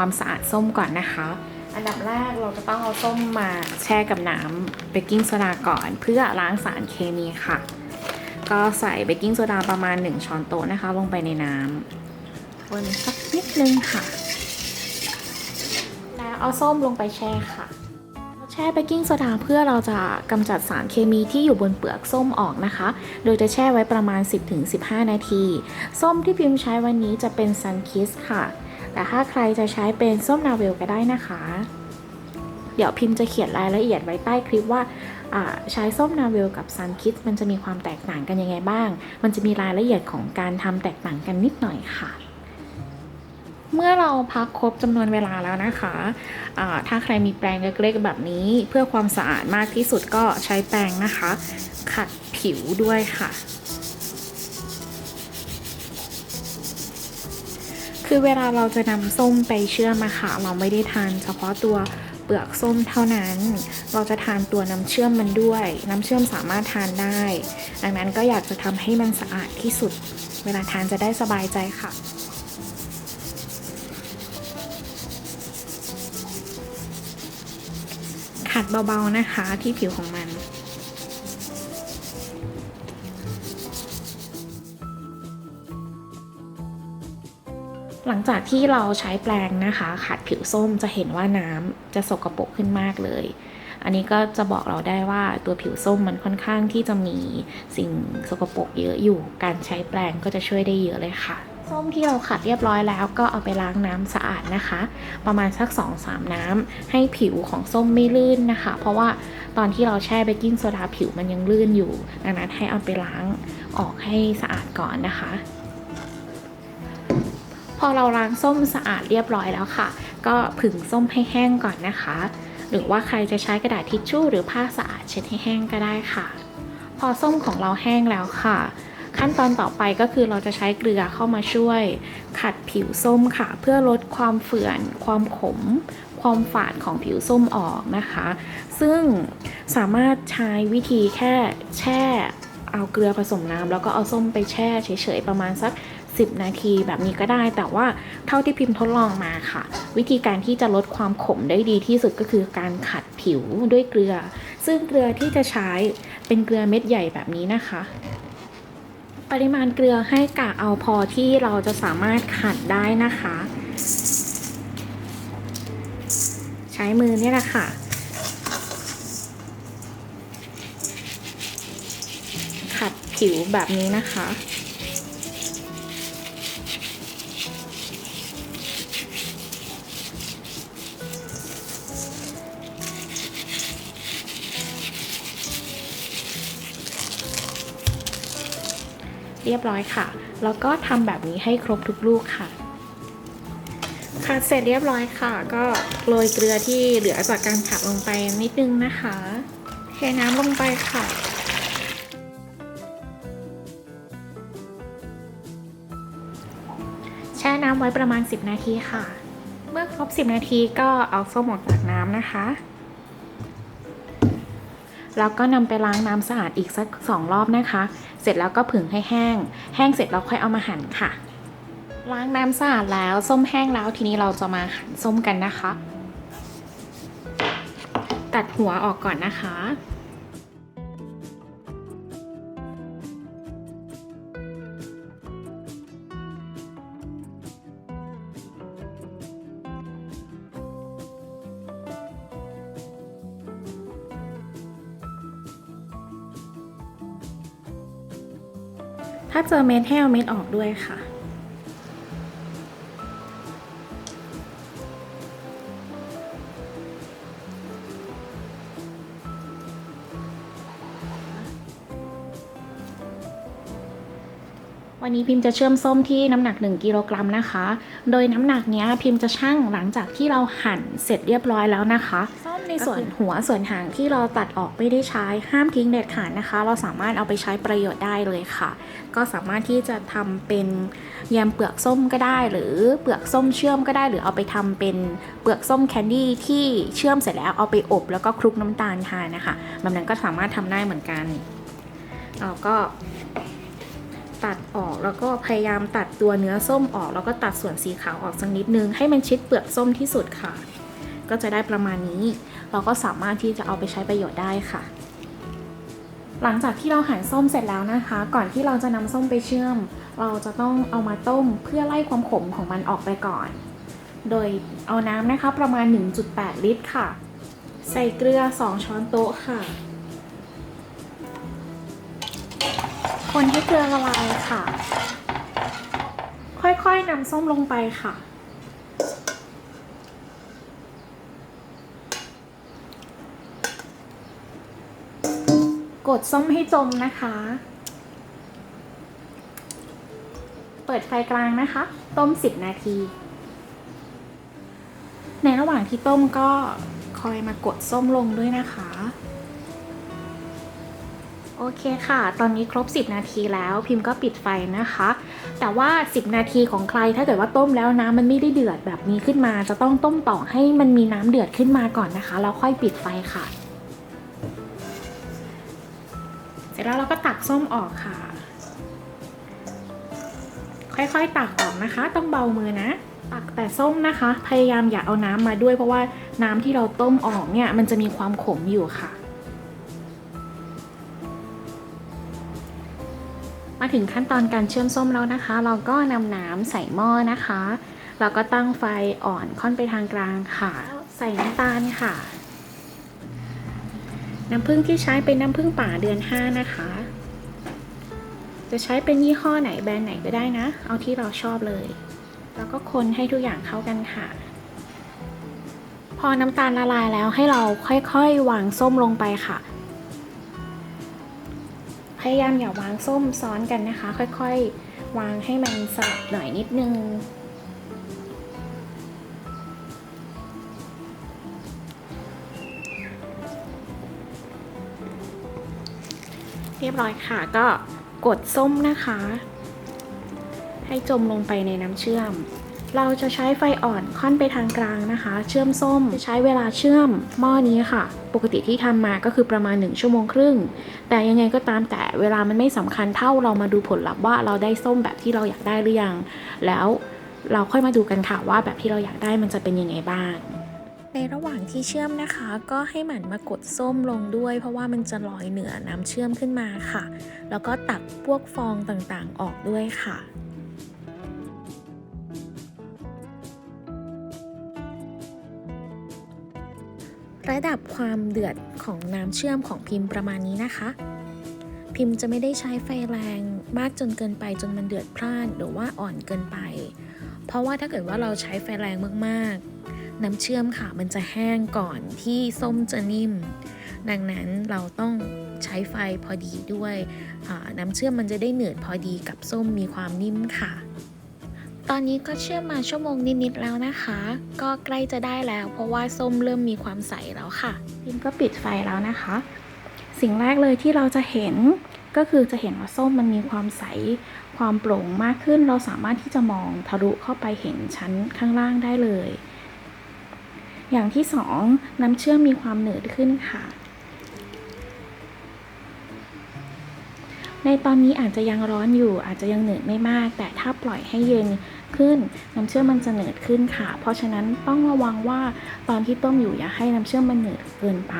ความสะอาดส้มก่อนนะคะ อันดับแรกเราจะต้องเอาส้มมาแช่กับน้ำเบกกิ้งโซดาก่อน เพื่อล้างสารเคมีค่ะ ก็ใส่เบกกิ้งโซดาประมาณ 1 ช้อนโต๊ะนะคะ ลงไปในน้ำคนสักนิดนึงค่ะ แล้วเอาส้มลงไปแช่ค่ะแช่เบกกิ้งโซดาเพื่อเราจะกำจัดสารเคมีที่อยู่บนเปลือกส้มออกนะคะ โดยจะแช่ไว้ประมาณ 10-15 นาที ส้มที่พิมพ์ใช้วันนี้จะเป็น Sun Kiss ค่ะ แต่ถ้าใครจะใช้เป็นส้มนาเวลก็ได้นะคะ เดี๋ยวพิมพ์จะเขียนรายละเอียดไว้ใต้คลิปว่าใช้ส้มนาเวลกับ Sun Kiss มันจะมีความแตกต่างกันยังไงบ้าง มันจะมีรายละเอียดของการทำแตกต่างกันนิดหน่อยค่ะ เมื่อเราพักครบจำนวนเวลาแล้วนะคะอ่าถ้าใครมีแปรงเล็กๆแบบนี้ เพื่อความสะอาดมากที่สุดก็ใช้แปรงนะคะ ขัดผิวด้วยค่ะ คือเวลาเราจะนำส้มไปเชื่อมมาค่ะ เราไม่ได้ทานเฉพาะตัวเปลือกส้มเท่านั้น เราจะทานตัวน้ำเชื่อมมันด้วย น้ำเชื่อมสามารถทานได้ ดังนั้นก็อยากจะทำให้มันสะอาดที่สุด เวลาทานจะได้สบายใจค่ะขัดเบาๆนะคะที่ผิวของมัน หลังจากที่เราใช้แปรงนะคะ ขัดผิวส้มจะเห็นว่าน้ำจะสกปรกขึ้นมากเลย อันนี้ก็จะบอกเราได้ว่าตัวผิวส้มมันค่อนข้างที่จะมีสิ่งสกปรกเยอะอยู่ การใช้แปรงก็จะช่วยได้เยอะเลยค่ะ ส้มที่เราขัดเรียบร้อยแล้วก็เอาไปล้างน้ำสะอาดนะคะ ประมาณสัก 2-3 น้ำให้ผิวของส้มไม่ลื่นนะคะ เพราะว่าตอนที่เราแช่เบกกิ้งโซดาผิวมันยังลื่นอยู่ ดังนั้นให้เอาไปล้างออกให้สะอาดก่อนนะคะ พอเราล้างส้มสะอาดเรียบร้อยแล้วค่ะ ก็ผึ่งส้มให้แห้งก่อนนะคะ หรือว่าใครจะใช้กระดาษทิชชู่หรือผ้าสะอาดเช็ดให้แห้งก็ได้ค่ะ พอส้มของเราแห้งแล้วค่ะ ขั้นตอนต่อไปก็คือเราจะใช้เกลือเข้ามาช่วย ขัดผิวส้มค่ะ เพื่อลดความเฝื่อน ความขม ความฝาดของผิวส้มออกนะคะ ซึ่งสามารถใช้วิธีแค่แช่เอาเกลือผสมน้ำแล้วก็เอาส้มไปแช่เฉยๆประมาณสัก 10 นาทีแบบนี้ก็ได้ แต่ว่าเท่าที่พิมพ์ทดลองมาค่ะ วิธีการที่จะลดความขมได้ดีที่สุดก็คือการขัดผิวด้วยเกลือ ซึ่งเกลือที่จะใช้เป็นเกลือเม็ดใหญ่แบบนี้นะคะ ปริมาณเกลือให้กะเอาพอที่เราจะสามารถขัดได้นะคะ ใช้มือเนี่ยแหละค่ะขัดผิวแบบนี้นะคะ เรียบร้อยค่ะ แล้วก็ทำแบบนี้ให้ครบทุกลูกค่ะ ค่ะเสร็จเรียบร้อยค่ะ ก็โรยเกลือที่เหลือจากการขัดลงไปนิดนึงนะคะเทน้ำลงไปค่ะแช่น้ำไว้ประมาณ 10 นาทีค่ะ เมื่อครบ 10 นาทีก็เอาส้มออกจากน้ำนะคะ แล้วก็นำไปล้างน้ำสะอาดอีกสักสองรอบนะคะ เสร็จแล้วก็ผึ่งให้แห้ง แห้งเสร็จเราค่อยเอามาหั่นค่ะ ล้างน้ำสะอาดแล้วส้มแห้งแล้วทีนี้เราจะมาหั่นส้มกันนะคะ ตัดหัวออกก่อนนะคะ ถ้าเจอเม็ดให้เอาเม็ดออกด้วยค่ะ วันนี้พิมพ์จะเชื่อมส้มที่น้ำหนัก 1กิโลกรัมนะคะ โดยน้ำหนักเนี้ยพิมพ์จะชั่งหลังจากที่เราหั่นเสร็จเรียบร้อยแล้วนะคะ ส้มในส่วนหัวส่วนหางที่เราตัดออกไม่ได้ใช้ห้ามทิ้งเด็ดขาดนะคะ เราสามารถเอาไปใช้ประโยชน์ได้เลยค่ะ ก็สามารถที่จะทำเป็นยำเปลือกส้มก็ได้ หรือเปลือกส้มเชื่อมก็ได้ หรือเอาไปทำเป็นเปลือกส้มแคนดี้ที่เชื่อมเสร็จแล้วเอาไปอบแล้วก็คลุกน้ำตาลทานนะคะแบบนั้นก็สามารถทำได้เหมือนกันเราก็ ตัดออกแล้วก็พยายามตัดตัวเนื้อส้มออก แล้วก็ตัดส่วนสีขาวออกสักนิดนึง ให้มันชิดเปลือกส้มที่สุดค่ะ ก็จะได้ประมาณนี้ เราก็สามารถที่จะเอาไปใช้ประโยชน์ได้ค่ะ หลังจากที่เราหั่นส้มเสร็จแล้วนะคะ ก่อนที่เราจะนำส้มไปเชื่อม เราจะต้องเอามาต้มเพื่อไล่ความขมของมันออกไปก่อน โดยเอาน้ำนะคะประมาณ 1.8 ลิตรค่ะ ใส่เกลือ 2 ช้อนโต๊ะค่ะ คนให้เกลือละลายค่ะ ค่อยๆนำส้มลงไปค่ะ กดส้มให้จมนะคะ เปิดไฟกลางนะคะ ต้ม 10 นาที ในระหว่างที่ต้มก็คอยมากดส้มลงด้วยนะคะ โอเคค่ะ ตอนนี้ครบ 10 นาทีแล้วพิมพ์ก็ปิดไฟนะคะ แต่ว่า 10 นาทีของใครถ้าเกิดว่าต้มแล้วน้ำมันไม่ได้เดือดแบบนี้ขึ้นมา จะต้องต้มต่อให้มันมีน้ำเดือดขึ้นมาก่อนนะคะแล้วค่อยปิดไฟค่ะ เสร็จแล้วเราก็ตักส้มออกค่ะ ค่อยๆตักออกนะคะ ต้องเบามือนะ ตักแต่ส้มนะคะ พยายามอย่าเอาน้ำมาด้วย เพราะว่าน้ำที่เราต้มออกเนี่ยมันจะมีความขมอยู่ค่ะ ถึงขั้นตอนการเชื่อมส้มแล้วนะคะ เราก็นำน้ำใส่หม้อนะคะเราก็ตั้งไฟอ่อนค่อนไปทางกลางค่ะ ใส่น้ำตาลค่ะ น้ำผึ้งที่ใช้เป็นน้ำผึ้งป่าเดือน 5 นะคะ จะใช้เป็นยี่ห้อไหนแบรนด์ไหนก็ได้นะ เอาที่เราชอบเลย แล้วก็คนให้ทุกอย่างเข้ากันค่ะ พอน้ำตาลละลายแล้วให้เราค่อยๆ วางส้มลงไปค่ะ พยายามอย่าวางส้มซ้อนกันนะคะ ค่อยๆ วางให้มันสลับหน่อยนิดนึง เรียบร้อยค่ะก็กดส้มนะคะ ให้จมลงไปในน้ำเชื่อม เราจะใช้ไฟอ่อนค่อนไปทางกลางนะคะ เชื่อมส้มใช้เวลาเชื่อมหม้อนี้ค่ะ ปกติที่ทำมาก็คือประมาณ 1 ชั่วโมงครึ่ง แต่ยังไงก็ตามแต่เวลามันไม่สำคัญเท่าเรามาดูผลลัพธ์ว่าเราได้ส้มแบบที่เราอยากได้หรือยัง แล้วเราค่อยมาดูกันค่ะว่าแบบที่เราอยากได้มันจะเป็นยังไงบ้างในระหว่างที่เชื่อมนะคะ ก็ให้หมันมากดส้มลงด้วย เพราะว่ามันจะลอยเหนือน้ำเชื่อมขึ้นมาค่ะ แล้วก็ตักพวกฟองต่างๆออกด้วยค่ะ ระดับความเดือดของน้ำเชื่อมของพิมพ์ประมาณนี้นะคะ พิมพ์จะไม่ได้ใช้ไฟแรงมากจนเกินไปจนมันเดือดพล่านหรือว่าอ่อนเกินไป เพราะว่าถ้าเกิดว่าเราใช้ไฟแรงมากๆ น้ำเชื่อมค่ะมันจะแห้งก่อนที่ส้มจะนิ่ม ดังนั้นเราต้องใช้ไฟพอดีด้วยน้ำเชื่อมมันจะได้เหนืดพอดีกับส้มมีความนิ่มค่ะ ตอนนี้ก็เชื่อมมาชั่วโมงนิดๆแล้วนะคะ ก็ใกล้จะได้แล้ว เพราะว่าส้มเริ่มมีความใสแล้วค่ะพิมก็ปิดไฟแล้วนะคะ สิ่งแรกเลยที่เราจะเห็นก็คือจะเห็นว่าส้มมันมีความใส ความโปร่งมากขึ้น เราสามารถที่จะมองทะลุเข้าไปเห็นชั้นข้างล่างได้เลย อย่างที่สองน้ำเชื่อมมีความหนืดขึ้นค่ะ ในตอนนี้อาจจะยังร้อนอยู่อาจจะยังเหนืดไม่มาก แต่ถ้าปล่อยให้เย็น ขึ้น น้ำเชื่อมมันจะเหนืดขึ้นค่ะ เพราะฉะนั้นต้องระวังว่าตอนที่ต้มอยู่อย่าให้น้ำเชื่อมมันเหนืดเกินไป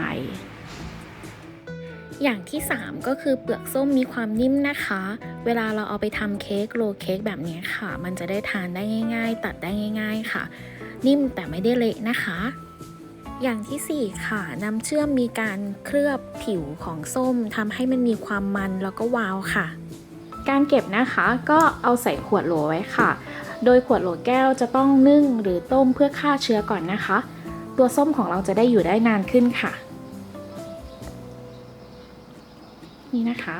อย่างที่ 3 ก็คือเปลือกส้มมีความนิ่มนะคะ เวลาเราเอาไปทำเค้กโรลเค้กแบบนี้ค่ะ มันจะได้ทานได้ง่าย ๆ ตัดได้ง่าย ๆ ค่ะ นิ่มแต่ไม่ได้เละนะคะอย่างทีสี่4 ค่ะ น้ำเชื่อมมีการเคลือบผิวของส้มทำให้มันมีความมันแล้วก็วาวค่ะ การเก็บนะคะก็เอาใส่ขวดโหลไว้ค่ะ โดยขวดโหลแก้วจะต้องนึ่งหรือต้มเพื่อฆ่าเชื้อก่อนนะคะ ตัวส้มของเราจะได้อยู่ได้นานขึ้นค่ะ นี่นะคะ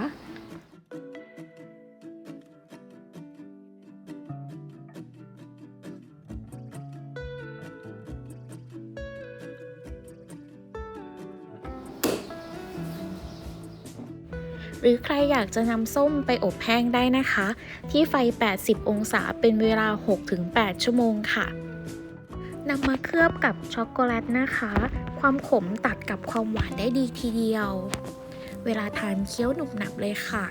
หรือใครอยากจะนำส้มไปอบแห้งได้นะคะ ที่ไฟ 80 องศาเป็นเวลา 6-8 ชั่วโมงค่ะนำมาเคลือบกับช็อกโกแลตนะคะ ความขมตัดกับความหวานได้ดีทีเดียว เวลาทานเคี้ยวหนุบหนับเลยค่ะ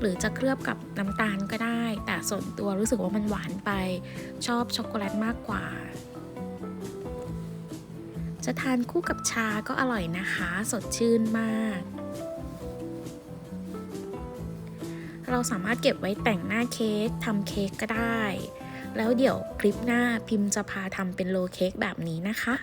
หรือจะเคลือบกับน้ำตาลก็ได้ แต่ส่วนตัวรู้สึกว่ามันหวานไป ชอบช็อกโกแลตมากกว่า จะทานคู่กับชาก็อร่อยนะคะ สดชื่นมาก เราสามารถเก็บไว้แต่งหน้าเค้กทำเค้กก็ได้ แล้วเดี๋ยวคลิปหน้าพิมพ์จะพาทำเป็นโลเค้กแบบนี้นะคะ